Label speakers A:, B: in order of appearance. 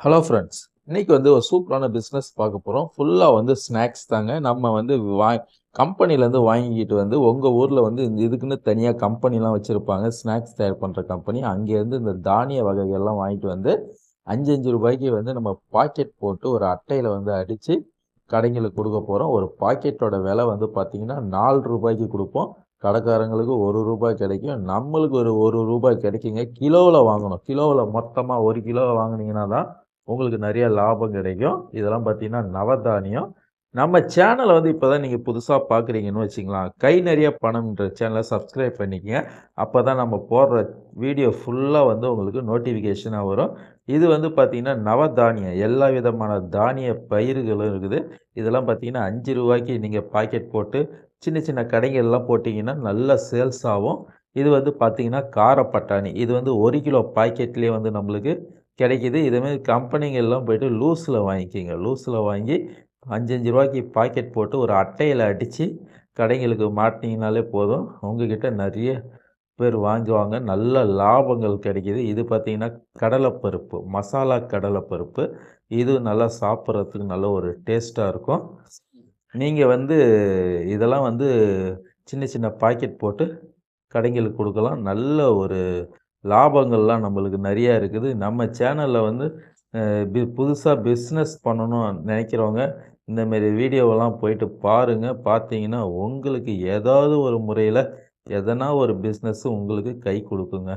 A: Hello friends இன்னைக்கு வந்து ஒரு சூப்பரான பிஸ்னஸ் பார்க்க போகிறோம் ஃபுல்லாக வந்து ஸ்நாக்ஸ் தாங்க. நம்ம வந்து வா கம்பெனிலேருந்து வாங்கிக்கிட்டு வந்து உங்கள் ஊரில் வந்து இந்த இதுக்குன்னு தனியாக கம்பெனிலாம் வச்சுருப்பாங்க. ஸ்நாக்ஸ் தயார் பண்ணுற கம்பெனி அங்கேருந்து இந்த தானிய வகைகள்லாம் வாங்கிட்டு வந்து அஞ்சு அஞ்சு ரூபாய்க்கு வந்து நம்ம பாக்கெட் போட்டு ஒரு அட்டையில் வந்து அடித்து கடைங்களுக்கு கொடுக்க போகிறோம் ஒரு பாக்கெட்டோட விலை வந்து பார்த்திங்கன்னா நாலு ரூபாய்க்கு கொடுப்போம். கடைக்காரங்களுக்கு ஒரு ரூபாய் கிடைக்கும். நம்மளுக்கு ஒரு ஒரு ரூபாய் கிடைக்குங்க. கிலோவில் வாங்கணும். கிலோவில் மொத்தமாக ஒரு கிலோ வாங்குனீங்கன்னா தான் உங்களுக்கு நிறைய லாபம் கிடைக்கும். இதெல்லாம் பார்த்தீங்கன்னா நவதானியம். நம்ம சேனலை வந்து இப்போ தான் நீங்கள் புதுசாக பார்க்குறீங்கன்னு வச்சுக்கலாம். கை நிறைய பணம்ன்ற சேனலை சப்ஸ்கிரைப் பண்ணிக்கங்க. அப்போ தான் நம்ம போடுற வீடியோ ஃபுல்லாக வந்து உங்களுக்கு நோட்டிஃபிகேஷனாக வரும். இது வந்து பார்த்திங்கன்னா நவதானியம். எல்லா விதமான தானிய பயிர்களும் இருக்குது. இதெல்லாம் பார்த்தீங்கன்னா அஞ்சு ரூபாய்க்கு நீங்கள் பாக்கெட் போட்டு சின்ன சின்ன கடைகள்லாம் போட்டிங்கன்னா நல்ல சேல்ஸ் ஆகும் இது வந்து பார்த்திங்கன்னா காரப்பட்டாணி. இது வந்து ஒரு கிலோ பாக்கெட்லேயே வந்து நம்மளுக்கு கிடைக்கிது. இதுமாரி கம்பெனிங்கெல்லாம் போய்ட்டு லூஸில் வாங்கிக்கிங்க. லூஸில் வாங்கி அஞ்சஞ்சு ரூபாய்க்கு பாக்கெட் போட்டு ஒரு அட்டையில் அடித்து கடைங்களுக்கு மாட்டினீங்கனாலே போதும். உங்ககிட்ட நிறைய பேர் வாங்குவாங்க. நல்ல லாபங்கள் கிடைக்கிது. இது பார்த்திங்கன்னா கடலைப்பருப்பு மசாலா கடலைப்பருப்பு. இது நல்லா சாப்பிட்றதுக்கு நல்ல ஒரு டேஸ்ட்டாக இருக்கும். நீங்கள் வந்து இதெல்லாம் வந்து சின்ன சின்ன பாக்கெட் போட்டு கடைங்களுக்கு கொடுக்கலாம். நல்ல ஒரு லாபங்கள்லாம் நம்மளுக்கு நிறையா இருக்குது. நம்ம சேனலில் வந்து பி புதுசாக பிஸ்னஸ் பண்ணணும் நினைக்கிறவங்க இந்தமாரி வீடியோவெல்லாம் போயிட்டு பாருங்கள் பார்த்தீங்கன்னா உங்களுக்கு ஏதாவது ஒரு முறையில் எதனா ஒரு பிஸ்னஸ்ஸு உங்களுக்கு கை கொடுக்குங்க.